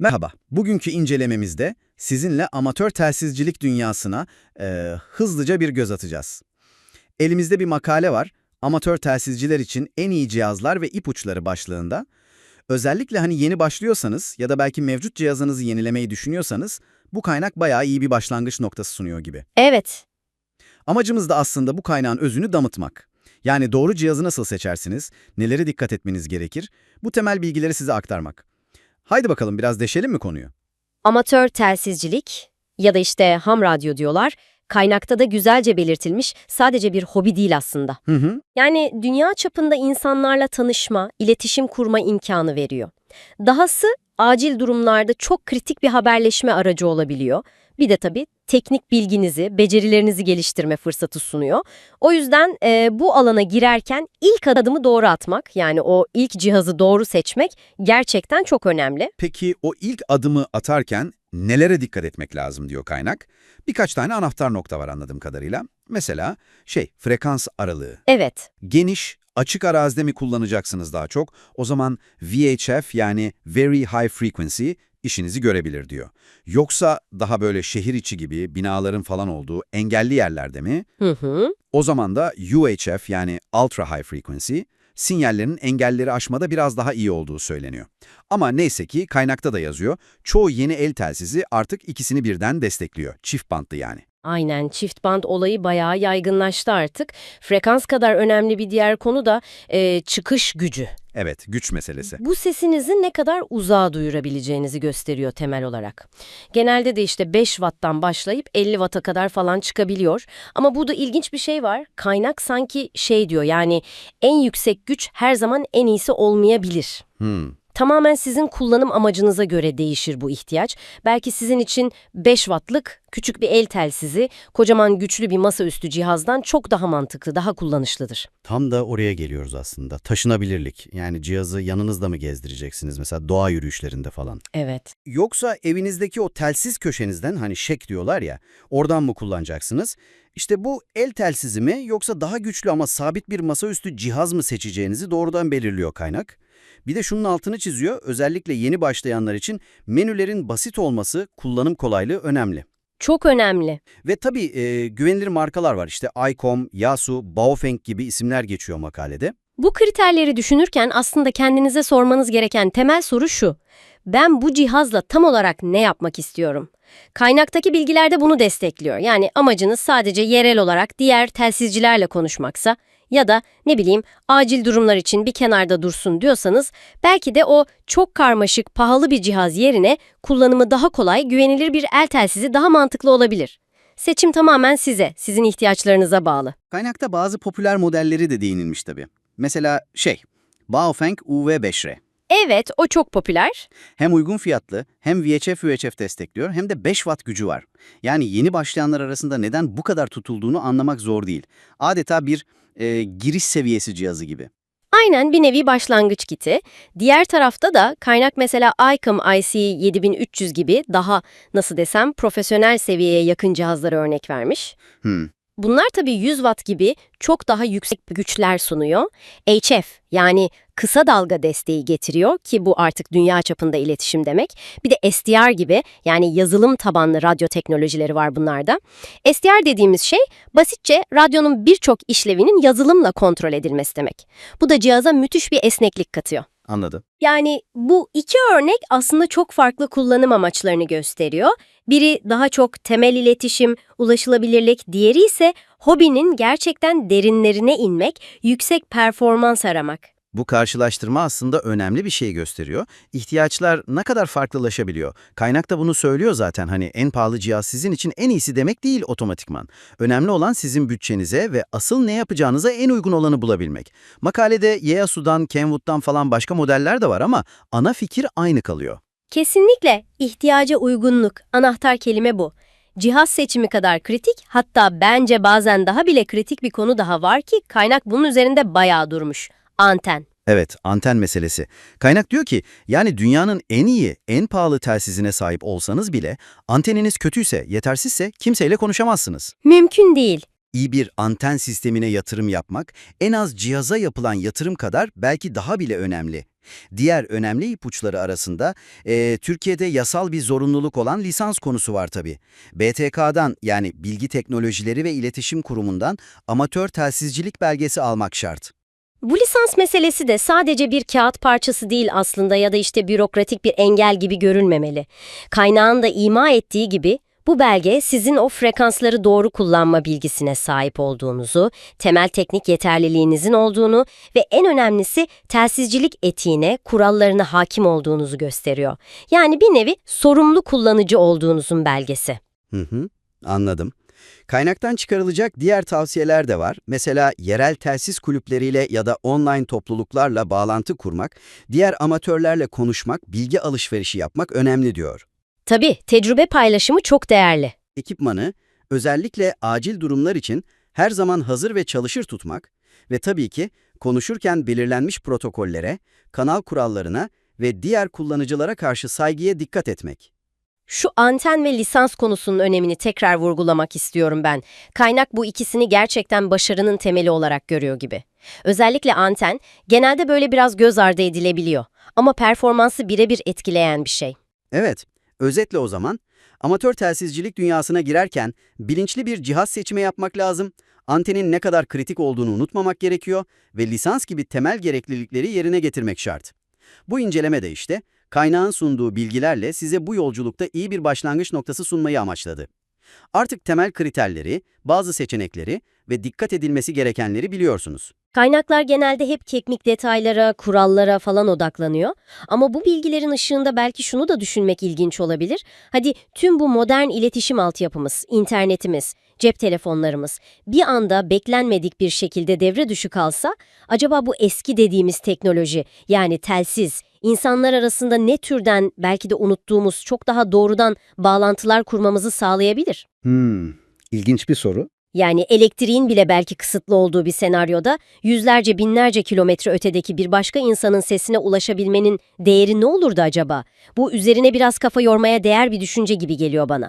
Merhaba, bugünkü incelememizde sizinle amatör telsizcilik dünyasına e, hızlıca bir göz atacağız. Elimizde bir makale var, amatör telsizciler için en iyi cihazlar ve ipuçları başlığında. Özellikle hani yeni başlıyorsanız ya da belki mevcut cihazınızı yenilemeyi düşünüyorsanız bu kaynak bayağı iyi bir başlangıç noktası sunuyor gibi. Evet, Amacımız da aslında bu kaynağın özünü damıtmak. Yani doğru cihazı nasıl seçersiniz, nelere dikkat etmeniz gerekir, bu temel bilgileri size aktarmak. Haydi bakalım biraz deşelim mi konuyu? amatör telsizcilik ya da işte ham radyo diyorlar, kaynakta da güzelce belirtilmiş sadece bir hobi değil aslında. Hı hı. Yani dünya çapında insanlarla tanışma, iletişim kurma imkanı veriyor. Dahası acil durumlarda çok kritik bir haberleşme aracı olabiliyor. Bir de tabii teknik bilginizi, becerilerinizi geliştirme fırsatı sunuyor. O yüzden e, bu alana girerken ilk adımı doğru atmak, yani o ilk cihazı doğru seçmek gerçekten çok önemli. Peki o ilk adımı atarken nelere dikkat etmek lazım diyor kaynak? Birkaç tane anahtar nokta var anladığım kadarıyla. Mesela şey, frekans aralığı. Evet, Geniş, açık arazide mi kullanacaksınız daha çok? O zaman VHF yani Very High Frequency işinizi görebilir diyor. Yoksa daha böyle şehir içi gibi binaların falan olduğu engelli yerlerde mi? Hı hı. O zaman da UHF yani Ultra High Frequency sinyallerin engelleri aşmada biraz daha iyi olduğu söyleniyor. Ama neyse ki kaynakta da yazıyor, çoğu yeni el telsizi artık ikisini birden destekliyor, çift bantlı yani. Aynen çift band olayı bayağı yaygınlaştı artık. Frekans kadar önemli bir diğer konu da e, çıkış gücü. Evet, güç meselesi. Bu sesinizi ne kadar uzağa duyurabileceğinizi gösteriyor temel olarak. Genelde de işte 5 watttan başlayıp 50 watt'a kadar falan çıkabiliyor. Ama burada ilginç bir şey var. Kaynak sanki şey diyor yani en yüksek güç her zaman en iyisi olmayabilir. Hmm. Tamamen sizin kullanım amacınıza göre değişir bu ihtiyaç. Belki sizin için 5 wattlık küçük bir el telsizi, kocaman güçlü bir masaüstü cihazdan çok daha mantıklı, daha kullanışlıdır. Tam da oraya geliyoruz aslında. Taşınabilirlik. Yani cihazı yanınızda mı gezdireceksiniz mesela doğa yürüyüşlerinde falan? Evet. Yoksa evinizdeki o telsiz köşenizden hani şek diyorlar ya oradan mı kullanacaksınız? İşte bu el telsizi mi yoksa daha güçlü ama sabit bir masaüstü cihaz mı seçeceğinizi doğrudan belirliyor kaynak. Bir de şunun altını çiziyor özellikle yeni başlayanlar için menülerin basit olması, kullanım kolaylığı önemli. Çok önemli. Ve tabii e, güvenilir markalar var işte ICOM, Yasu, Baofeng gibi isimler geçiyor makalede. Bu kriterleri düşünürken aslında kendinize sormanız gereken temel soru şu. Ben bu cihazla tam olarak ne yapmak istiyorum? Kaynaktaki bilgiler de bunu destekliyor. Yani amacınız sadece yerel olarak diğer telsizcilerle konuşmaksa ya da ne bileyim acil durumlar için bir kenarda dursun diyorsanız belki de o çok karmaşık, pahalı bir cihaz yerine kullanımı daha kolay, güvenilir bir el telsizi daha mantıklı olabilir. Seçim tamamen size, sizin ihtiyaçlarınıza bağlı. Kaynakta bazı popüler modelleri de değinilmiş tabii. Mesela şey, Baofeng UV5R. Evet, o çok popüler. Hem uygun fiyatlı, hem VHF UHF destekliyor, hem de 5 watt gücü var. Yani yeni başlayanlar arasında neden bu kadar tutulduğunu anlamak zor değil. Adeta bir e, giriş seviyesi cihazı gibi. Aynen bir nevi başlangıç kiti. Diğer tarafta da kaynak mesela ICOM IC7300 gibi daha nasıl desem profesyonel seviyeye yakın cihazlara örnek vermiş. Hmm. Bunlar tabii 100 watt gibi çok daha yüksek güçler sunuyor. HF yani kısa dalga desteği getiriyor ki bu artık dünya çapında iletişim demek. Bir de SDR gibi yani yazılım tabanlı radyo teknolojileri var bunlarda. SDR dediğimiz şey basitçe radyonun birçok işlevinin yazılımla kontrol edilmesi demek. Bu da cihaza müthiş bir esneklik katıyor. Anladım. Yani bu iki örnek aslında çok farklı kullanım amaçlarını gösteriyor. Biri daha çok temel iletişim, ulaşılabilirlik, diğeri ise hobinin gerçekten derinlerine inmek, yüksek performans aramak. Bu karşılaştırma aslında önemli bir şey gösteriyor. İhtiyaçlar ne kadar farklılaşabiliyor. Kaynak da bunu söylüyor zaten hani en pahalı cihaz sizin için en iyisi demek değil otomatikman. Önemli olan sizin bütçenize ve asıl ne yapacağınıza en uygun olanı bulabilmek. Makalede Yeasu'dan, Kenwood'dan falan başka modeller de var ama ana fikir aynı kalıyor. Kesinlikle ihtiyaca uygunluk, anahtar kelime bu. Cihaz seçimi kadar kritik, hatta bence bazen daha bile kritik bir konu daha var ki kaynak bunun üzerinde bayağı durmuş. Anten. Evet, anten meselesi. Kaynak diyor ki, yani dünyanın en iyi, en pahalı telsizine sahip olsanız bile anteniniz kötüyse, yetersizse kimseyle konuşamazsınız. Mümkün değil. İyi bir anten sistemine yatırım yapmak en az cihaza yapılan yatırım kadar belki daha bile önemli. Diğer önemli ipuçları arasında e, Türkiye'de yasal bir zorunluluk olan lisans konusu var tabii. BTK'dan yani Bilgi Teknolojileri ve İletişim Kurumu'ndan amatör telsizcilik belgesi almak şart. Bu lisans meselesi de sadece bir kağıt parçası değil aslında ya da işte bürokratik bir engel gibi görülmemeli. Kaynağın da ima ettiği gibi bu belge sizin o frekansları doğru kullanma bilgisine sahip olduğunuzu, temel teknik yeterliliğinizin olduğunu ve en önemlisi telsizcilik etiğine, kurallarına hakim olduğunuzu gösteriyor. Yani bir nevi sorumlu kullanıcı olduğunuzun belgesi. Hı hı, anladım. Kaynaktan çıkarılacak diğer tavsiyeler de var. Mesela yerel telsiz kulüpleriyle ya da online topluluklarla bağlantı kurmak, diğer amatörlerle konuşmak, bilgi alışverişi yapmak önemli diyor. Tabii tecrübe paylaşımı çok değerli. Ekipmanı özellikle acil durumlar için her zaman hazır ve çalışır tutmak ve tabii ki konuşurken belirlenmiş protokollere, kanal kurallarına ve diğer kullanıcılara karşı saygıya dikkat etmek. Şu anten ve lisans konusunun önemini tekrar vurgulamak istiyorum ben. Kaynak bu ikisini gerçekten başarının temeli olarak görüyor gibi. Özellikle anten genelde böyle biraz göz ardı edilebiliyor ama performansı birebir etkileyen bir şey. Evet, özetle o zaman amatör telsizcilik dünyasına girerken bilinçli bir cihaz seçimi yapmak lazım. Antenin ne kadar kritik olduğunu unutmamak gerekiyor ve lisans gibi temel gereklilikleri yerine getirmek şart. Bu inceleme de işte kaynağın sunduğu bilgilerle size bu yolculukta iyi bir başlangıç noktası sunmayı amaçladı. Artık temel kriterleri, bazı seçenekleri ve dikkat edilmesi gerekenleri biliyorsunuz. Kaynaklar genelde hep teknik detaylara, kurallara falan odaklanıyor. Ama bu bilgilerin ışığında belki şunu da düşünmek ilginç olabilir. Hadi tüm bu modern iletişim altyapımız, internetimiz, cep telefonlarımız bir anda beklenmedik bir şekilde devre dışı kalsa, acaba bu eski dediğimiz teknoloji yani telsiz, insanlar arasında ne türden belki de unuttuğumuz çok daha doğrudan bağlantılar kurmamızı sağlayabilir? Hmm, ilginç bir soru. Yani elektriğin bile belki kısıtlı olduğu bir senaryoda yüzlerce binlerce kilometre ötedeki bir başka insanın sesine ulaşabilmenin değeri ne olurdu acaba? Bu üzerine biraz kafa yormaya değer bir düşünce gibi geliyor bana.